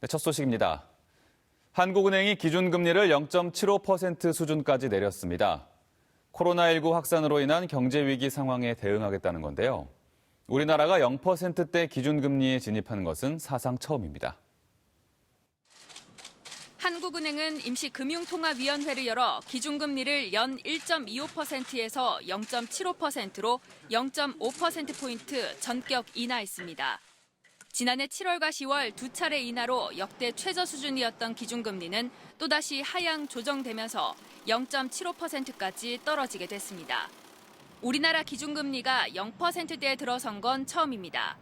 네, 첫 소식입니다. 한국은행이 기준금리를 0.75% 수준까지 내렸습니다. 코로나19 확산으로 인한 경제 위기 상황에 대응하겠다는 건데요. 우리나라가 0%대 기준금리에 진입하는 것은 사상 처음입니다. 한국은행은 임시금융통화위원회를 열어 기준금리를 연 1.25%에서 0.75%로 0.5%포인트 전격 인하했습니다. 지난해 7월과 10월 두 차례 인하로 역대 최저 수준이었던 기준금리는 또다시 하향 조정되면서 0.75%까지 떨어지게 됐습니다. 우리나라 기준금리가 0%대에 들어선 건 처음입니다.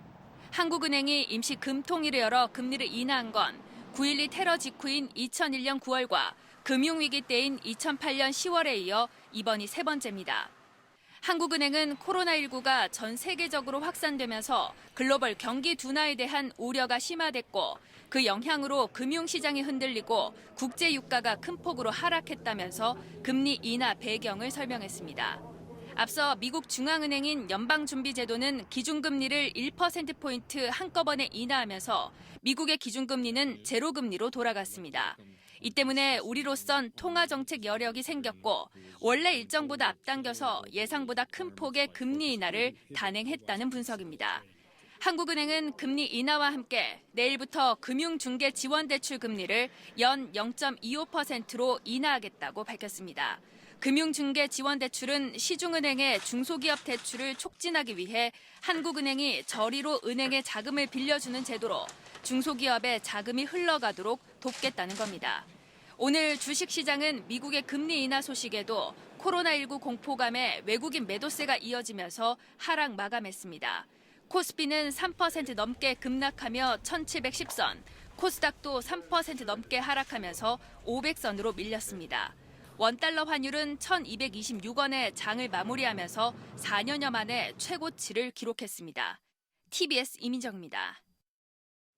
한국은행이 임시 금통위를 열어 금리를 인하한 건 9.12 테러 직후인 2001년 9월과 금융위기 때인 2008년 10월에 이어 이번이 세 번째입니다. 한국은행은 코로나19가 전 세계적으로 확산되면서 글로벌 경기 둔화에 대한 우려가 심화됐고 그 영향으로 금융시장이 흔들리고 국제 유가가 큰 폭으로 하락했다면서 금리 인하 배경을 설명했습니다. 앞서 미국 중앙은행인 연방준비제도는 기준금리를 1%포인트 한꺼번에 인하하면서 미국의 기준금리는 제로금리로 돌아갔습니다. 이 때문에 우리로선 통화정책 여력이 생겼고 원래 일정보다 앞당겨서 예상보다 큰 폭의 금리 인하를 단행했다는 분석입니다. 한국은행은 금리 인하와 함께 내일부터 금융중개 지원대출 금리를 연 0.25%로 인하하겠다고 밝혔습니다. 금융중개 지원대출은 시중은행의 중소기업 대출을 촉진하기 위해 한국은행이 저리로 은행에 자금을 빌려주는 제도로 중소기업에 자금이 흘러가도록 돕겠다는 겁니다. 오늘 주식시장은 미국의 금리 인하 소식에도 코로나19 공포감에 외국인 매도세가 이어지면서 하락 마감했습니다. 코스피는 3% 넘게 급락하며 1710선, 코스닥도 3% 넘게 하락하면서 500선으로 밀렸습니다. 원달러 환율은 1226원에 장을 마무리하면서 4년여 만에 최고치를 기록했습니다. TBS 이민정입니다.